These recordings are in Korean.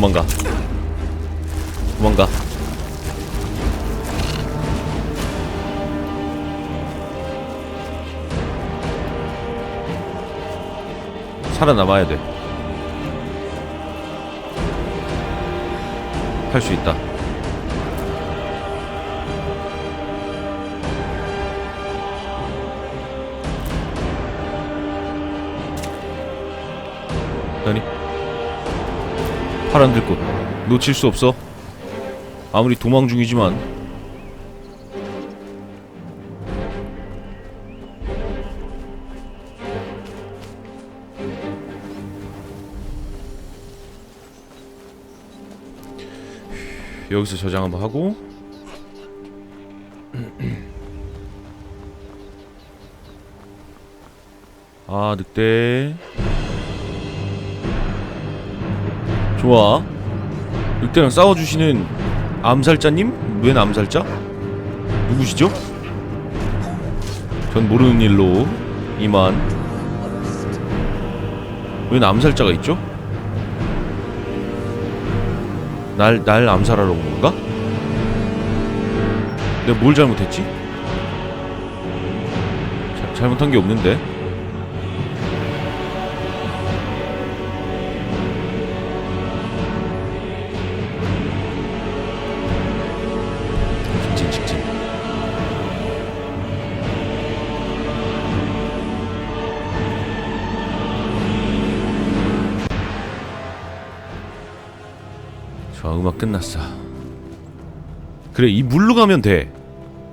도망가 도망가 살아남아야 돼. 할 수 있다. 아니 파란 들꽃 놓칠 수 없어. 아무리 도망 중이지만. 여기서 저장 한번 하고. 아 늑대 좋아 늑대랑 싸워주시는 암살자님? 웬 암살자? 누구시죠? 전 모르는 일로 이만 웬 암살자가 있죠? 날, 날 암살하러 온 건가? 내가 뭘 잘못했지? 자, 잘못한 게 없는데 끝났어. 그래 이 물로 가면 돼.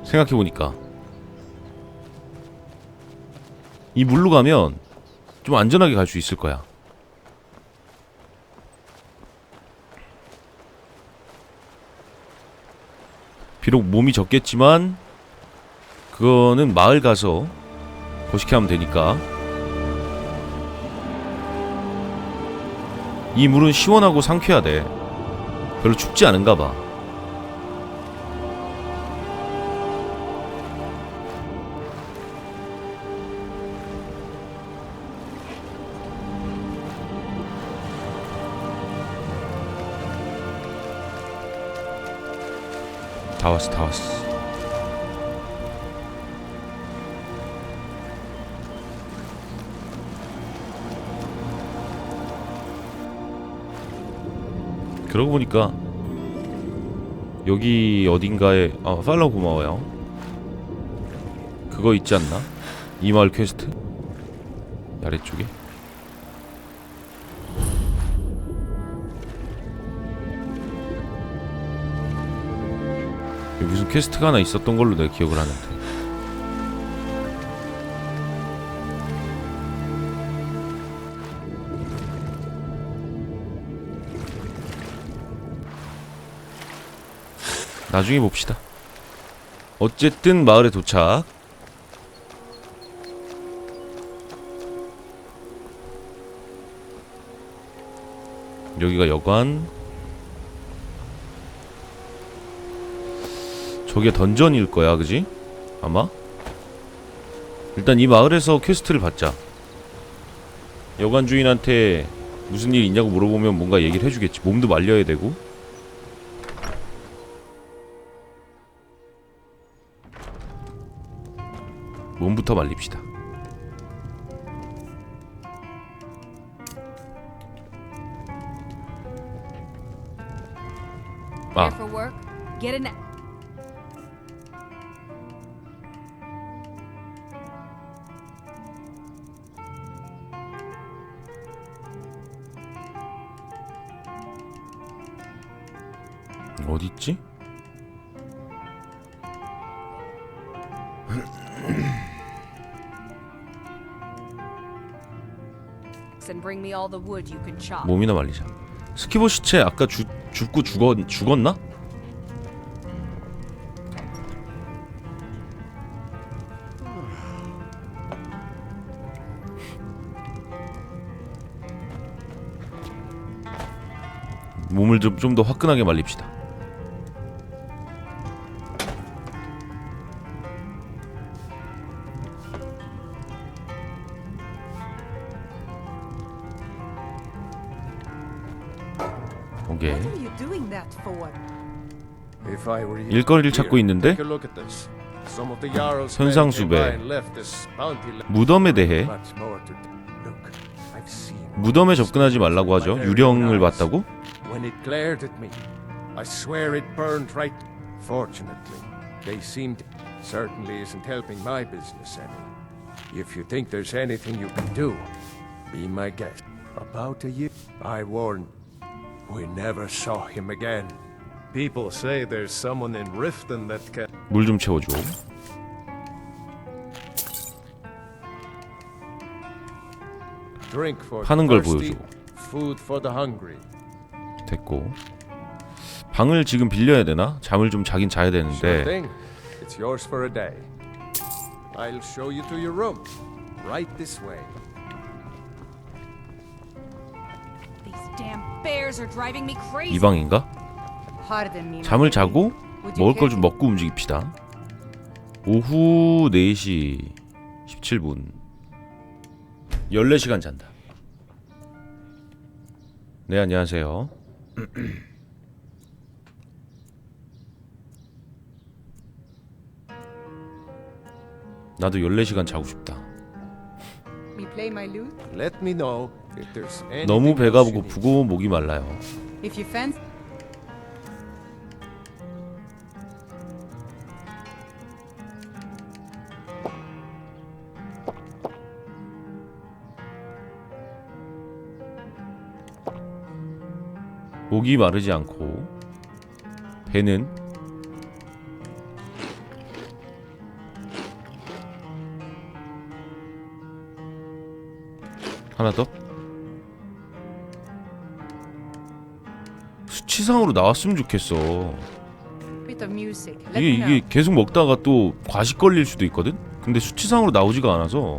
생각해 보니까. 이 물로 가면 좀 안전하게 갈 수 있을 거야. 비록 몸이 적겠지만 그거는 마을 가서 거시게 하면 되니까. 이 물은 시원하고 상쾌하대 별로 춥지 않은가 봐. 다 왔어, 다 왔어. 그러고 보니까 여기 어딘가에 아 팔로우 고마워요 그거 있지 않나? 이 마을 퀘스트? 아래쪽에 무슨 퀘스트가 하나 있었던 걸로 내가 기억을 하는데 나중에 봅시다. 어쨌든 마을에 도착. 여기가 여관. 저게 던전일 거야, 그지? 아마? 일단 이 마을에서 퀘스트를 받자. 여관 주인한테 무슨 일 있냐고 물어보면 뭔가 얘기를 해주겠지. 몸도 말려야 되고. 몸부터 말립시다. 아, in. 어딨지? 몸이나 말리자. 스키보 시체 아까 주, 죽고 죽었, 죽었나? 몸을 좀좀더 화끈하게 말립시다. 일거리를 찾고 있는데 현상수배. 무덤에 대해 무덤에 접근하지 말라고 하죠. 유령을 봤다고? If you think there's anything you can do, be my guest. About a year, I warned. We never saw him again. People say there's someone in Riften that can. 물 좀 채워줘. Drink for 파는 걸 thirsty, 보여줘. food for the hungry. 됐고. 방을 지금 빌려야 되나? 잠을 좀 자긴 자야 Sure 되는데 thing. It's yours for a day. I'll show you to your room. Right this way. These damn bears are driving me 이 crazy. 방인가? 잠을. 자고 먹을 걸 좀 먹고 움직입시다. 오후 4시 17분. 14시간 잔다. 네, 안녕하세요. 나도 14시간 자고 싶다. 너무 배가. 고프고 목이 말라요. 목이 마르지 않고 배는 하나 더? 수치상으로 나왔으면 좋겠어. 이게. 이게 계속 먹다가 또 과식 걸릴 수도 있거든? 근데 수치상으로 나오지가 않아서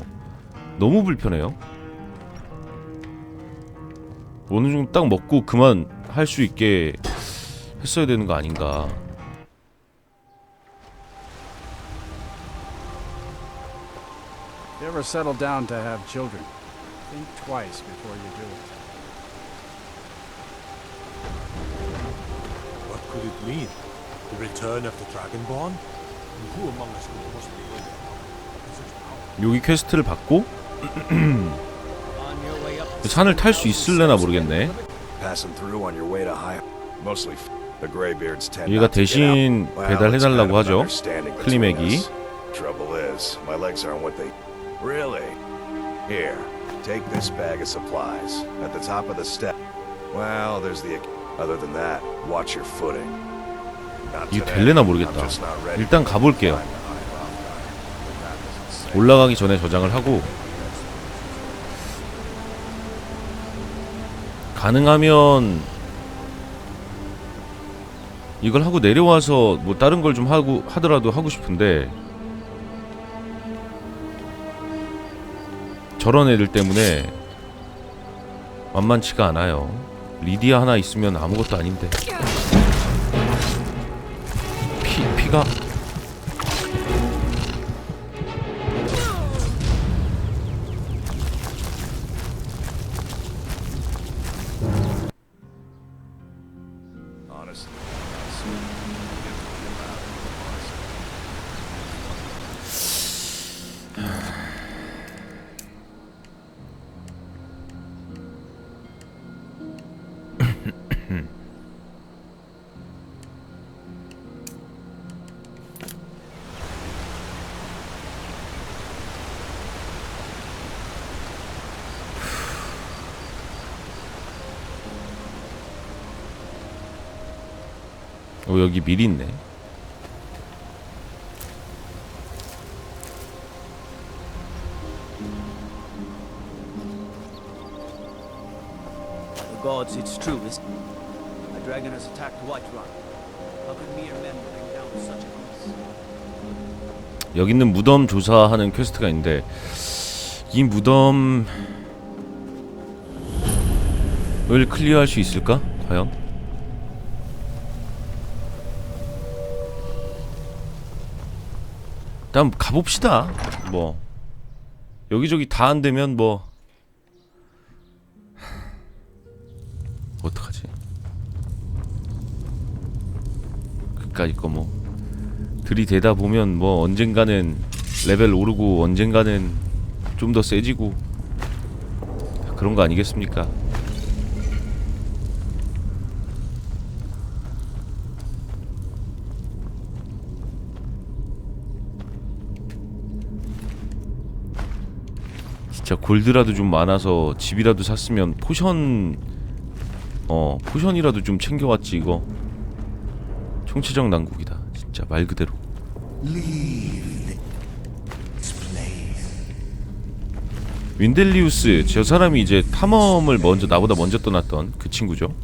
너무 불편해요. 어느 정도 딱 먹고 그만 할 수 있게 했어야 되는 거 아닌가 If you ever settle down to have children, think twice before you do it. What could it mean? The return of the Dragonborn? And who among us could possibly hold their power? in such power? 여기 퀘스트를 받고 산을 탈 수 있을래나 모르겠네 Passing through on your way to high. Mostly the graybeards tend 얘가. 대신 배달해달라고 하죠. 클리맥이. Trouble is, my legs aren't what they. Really? Here, take this bag of supplies. At the top of the step. Well, there's the. Other than that, watch your footing. 이게. 될래나 모르겠다. 일단 가볼게요. 올라가기 전에 저장을 하고 가능하면 이걸 하고 내려와서 뭐 다른 걸 좀 하고 하더라도 하고 싶은데 저런 애들 때문에 만만치가 않아요. 리디아 하나 있으면 아무것도 아닌데. 피 피가 여기 밀 있네. The gods, it's true, is A dragon has attacked Whiterun. How can mere men bring down such a beast? 여기 있는 무덤 조사하는 퀘스트가 있는데 이 무덤을 클리어할 수 있을까? 과연? 일단 가봅시다. 뭐. 여기저기 다 안되면 뭐. 어떡하지? 그까이 거뭐. 들이대다 보면 뭐 언젠가는 레벨 오르고 언젠가는 좀 더 세지고. 그런 거 아니겠습니까? 진짜 골드라도 좀 많아서 집이라도 샀으면 포션 어 포션이라도 좀 챙겨왔지 이거. 총체적 난국이다 진짜. 말 그대로. 윈델리우스 저 사람이 이제 탐험을 먼저 나보다 먼저 떠났던 그 친구죠?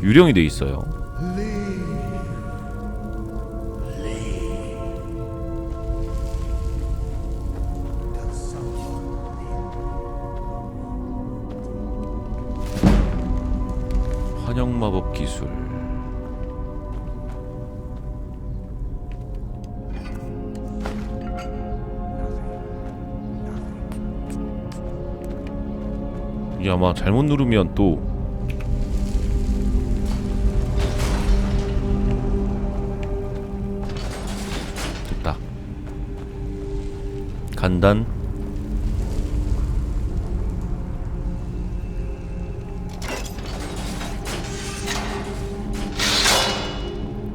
유령이 돼 있어요 아마 잘못 누르면 또 됐다. 간단.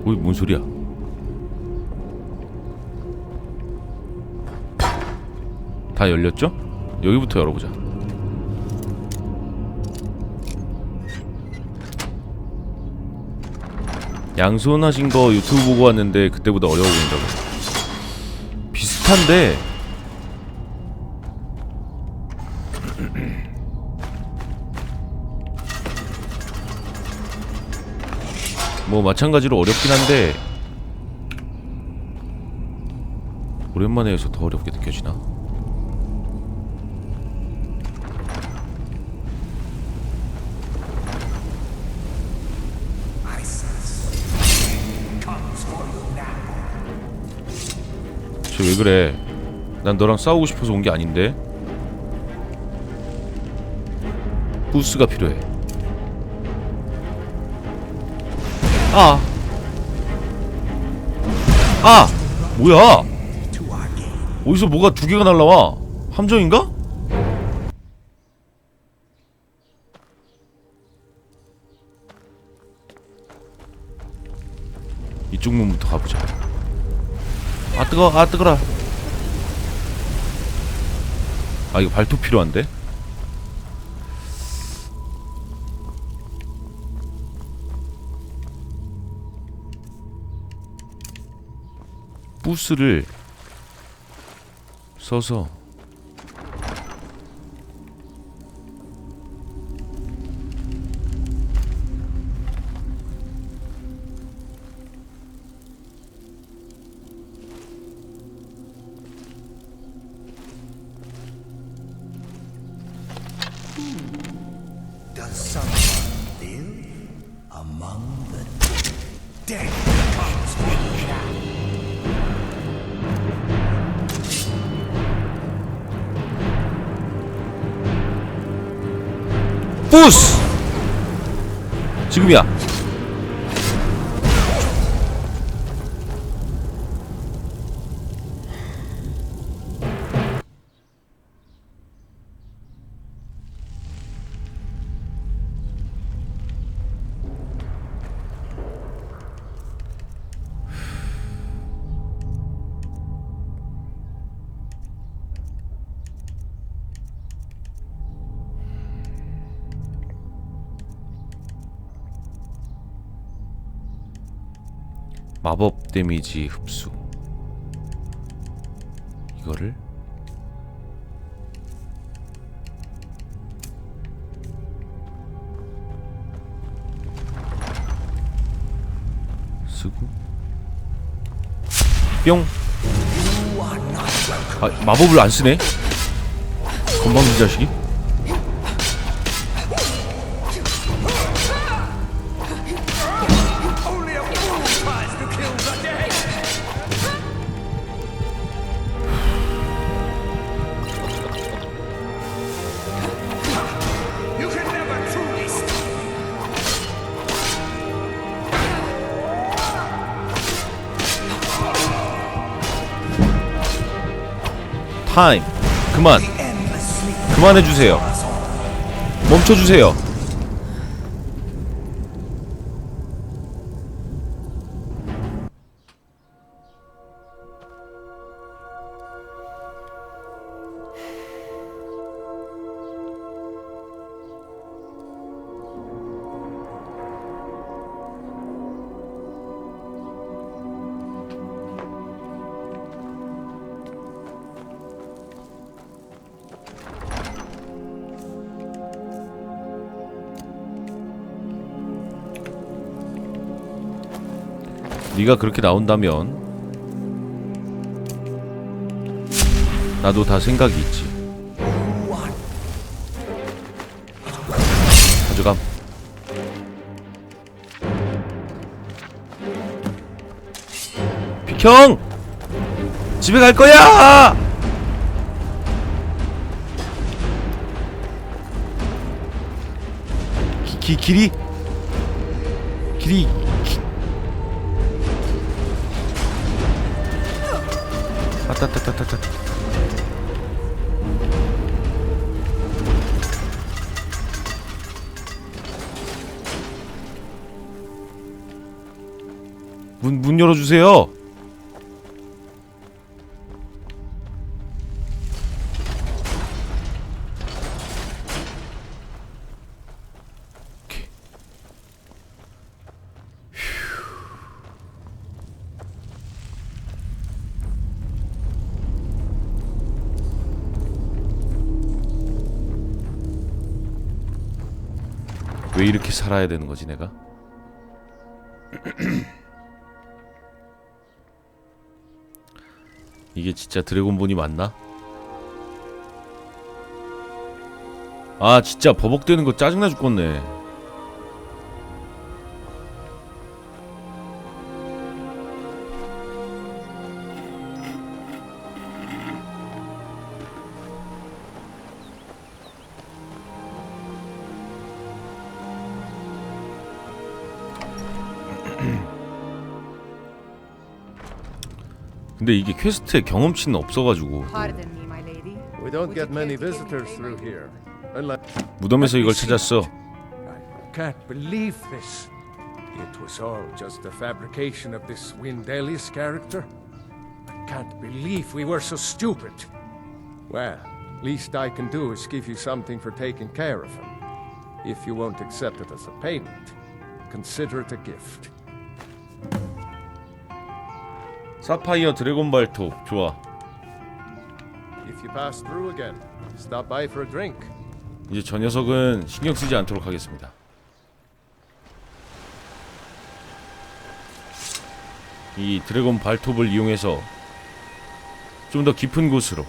어이 뭔 소리야? 다 열렸죠? 여기부터 열어보자 양손 하신 거 유튜브 보고 왔는데 그때보다 어려워 보인다고. 비슷한데. 뭐 마찬가지로 어렵긴 한데. 오랜만에 해서 더 어렵게 느껴지나? 왜 그래? 난 너랑 싸우고 싶어서 온 게 아닌데. 부스가 필요해. 아. 아! 뭐야? 어디서 뭐가 두 개가 날라와? 함정인가? 이쪽 문부터 가보자. 아 뜨거, 아 뜨거라. 아 이거 발톱 필요한데? 부스를 써서 마법 데미지 흡수. 이거를 쓰고 뿅. 아 마법을 안 쓰네. 건방진 자식이. 타임. 그만. 그만해주세요. 멈춰주세요 네가 그렇게 나온다면 나도 다 생각이 있지. 가져감. 비켜! 집에 갈 거야! 기, 기, 길이? 길이 따따따따따 문, 문 열어주세요 왜 이렇게 살아야 되는 거지 내가? 이게 진짜 드래곤본이 맞나? 아 진짜 버벅대는 거 짜증나 죽겠네 근데 이게 퀘스트에 경험치는 없어가지고 Pardon me, my lady. We don't get many visitors through here. Unless 무덤에서 이걸 찾았어 I can't believe this. It was all just a fabrication of this Windelius character. I can't believe we were so stupid. Well, least I can do is give you something for taking care of him. If you won't accept it as a payment, consider it a gift. 사파이어 드래곤 발톱 좋아. If you pass through again, stop by for a drink. 이제 저 녀석은 신경 쓰지 않도록 하겠습니다. 이 드래곤 발톱을 이용해서 좀 더 깊은 곳으로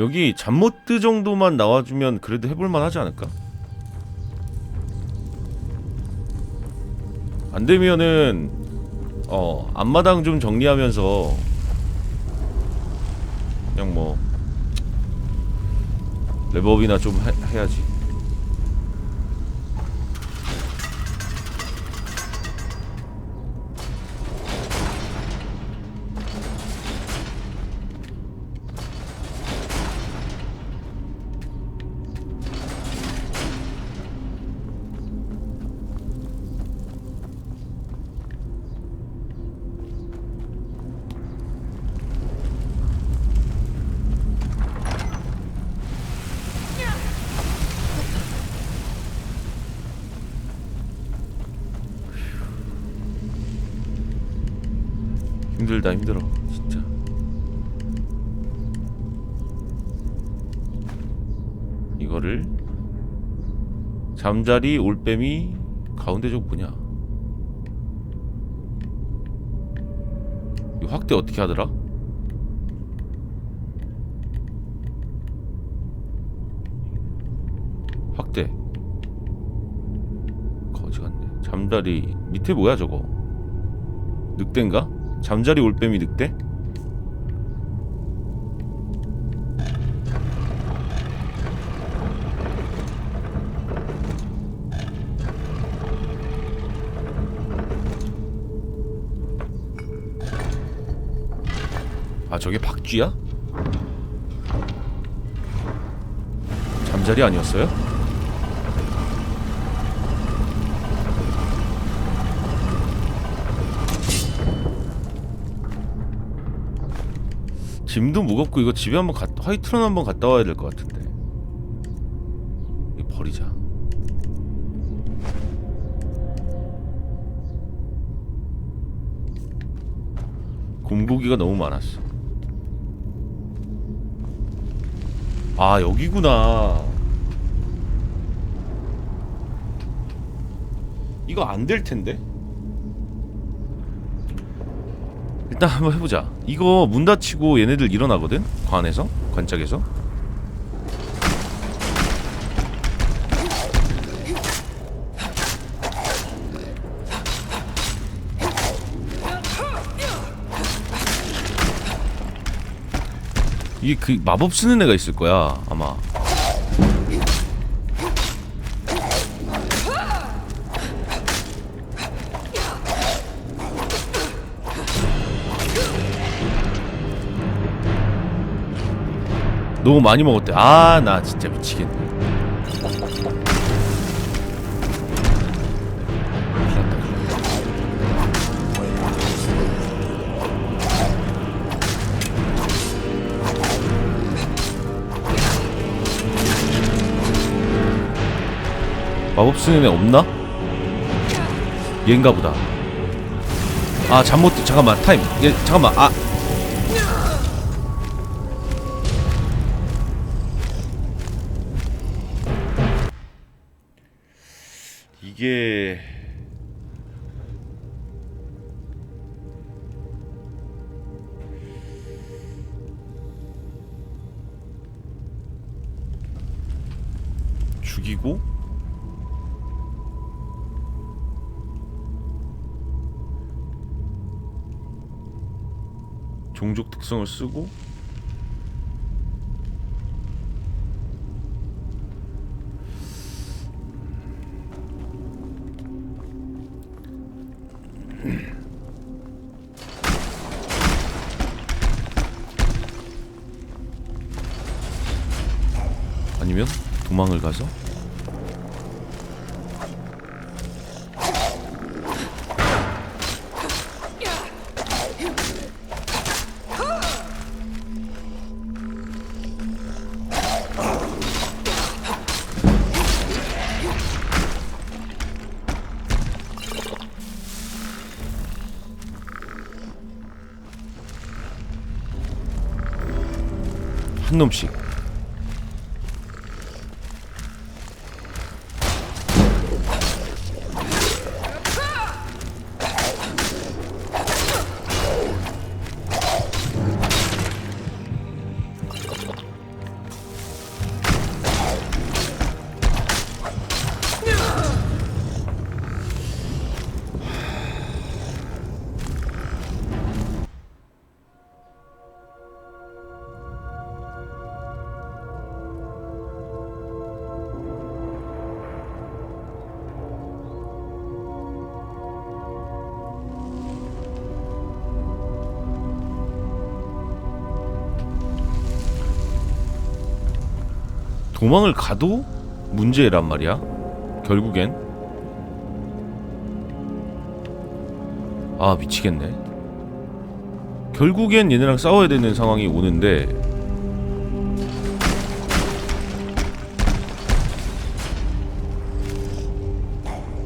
여기 잠못드 정도만 나와주면 그래도 해볼만 하지 않을까? 안 되면은 어 앞마당 좀 정리하면서 그냥 뭐 랩업이나 좀 해, 해야지. 이거를 잠자리 올빼미 가운데 쪽 뭐냐? 이 확대 어떻게 하더라? 확대 거지 같네 잠자리 밑에 뭐야 저거 늑대인가? 잠자리 올빼미 늑대? 저게 박쥐야? 잠자리 아니었어요? 짐도 무겁고 이거 집에 한번 가, 화이트런 한번 갔다 와야 될 것 같은데 이거 버리자 곰고기가 너무 많았어 아 여기구나. 이거 안 될 텐데? 일단 한번 해보자. 이거 문 닫히고 얘네들 일어나거든? 관에서? 관짝에서 이게 그 마법 쓰는 애가 있을 거야 아마. 너무 많이 먹었대. 아 나 진짜 미치겠네 마법 애 없나? 얘인가 보다 아 잠 못 잠깐만 타임 얘 잠깐만 아 종족 특성을 쓰고 아니면 도망을 가서 한 도망을 가도 문제란 말이야. 결국엔 아 미치겠네. 결국엔 얘네랑 싸워야 되는 상황이 오는데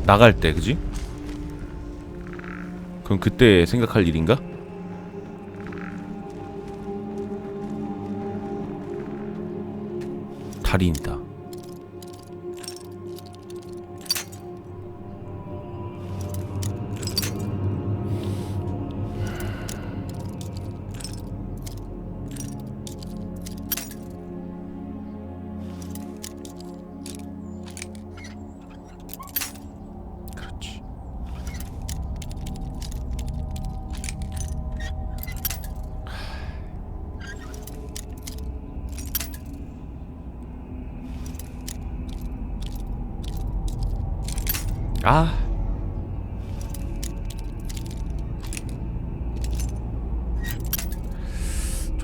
나갈 때 그지? 그럼 그때 생각할 일인가? 달인이다.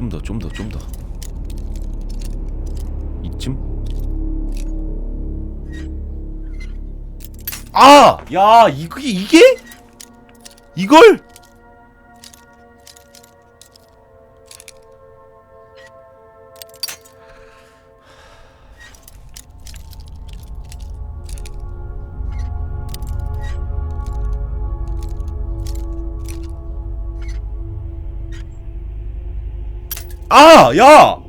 좀 더, 좀 더, 좀 더. 이쯤? 아! 야, 이게 이게? 이걸? 야!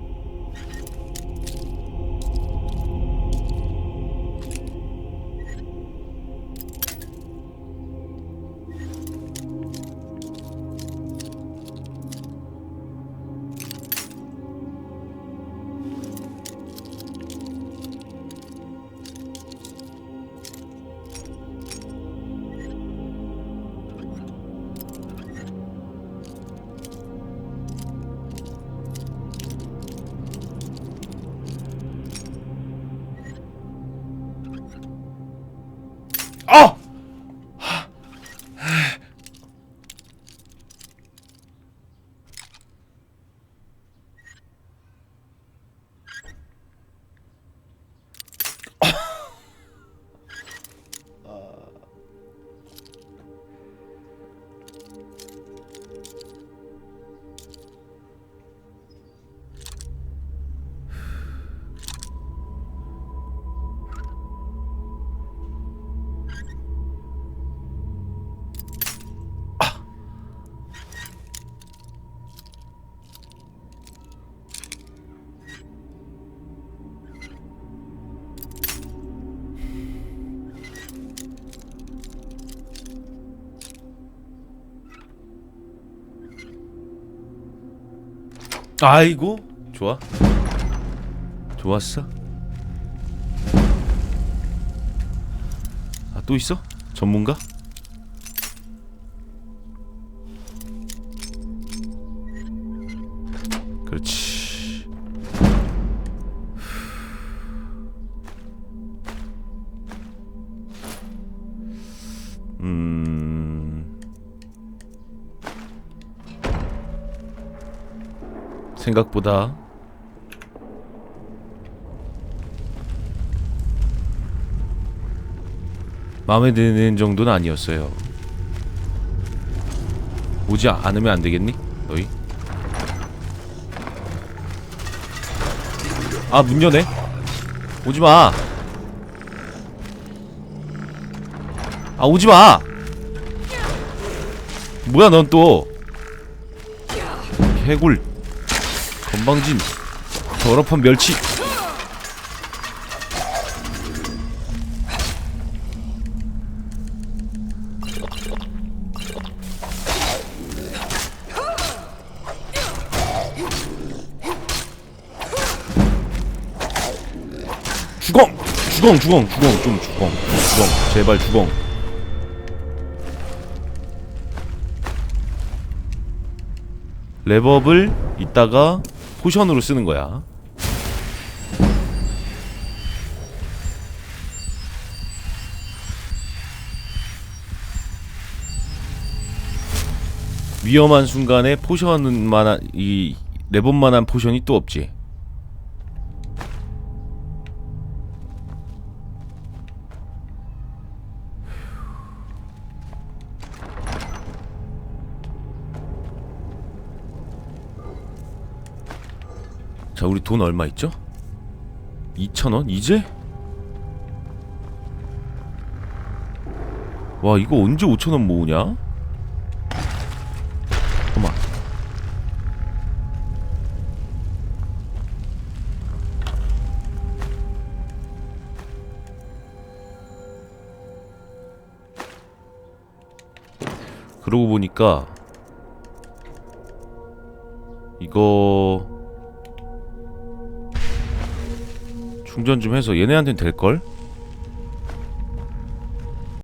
아이고, 좋아. 좋았어. 아, 또 있어? 전문가? 생각보다 마음에 드는 정도는 아니었어요. 오지 않으면 안 되겠니? 너희? 아, 문 여네. 오지 마. 아, 오지 마. 뭐야, 넌 또. 개굴. 건방진. 더럽한 멸치. 주공! 주공, 주공, 주공, 좀 주공. 주공, 제발 주공. 랩업을 이따가 포션으로 쓰는 거야. 위험한 순간에 포션만한 이 랩업만한 포션이 또 없지. 돈 얼마 있죠? 2,000원? 이제? 와, 이거 언제 5,000원 모으냐? 잠깐만. 그러고 보니까 이거 충전 좀 해서 얘네한테는 될걸?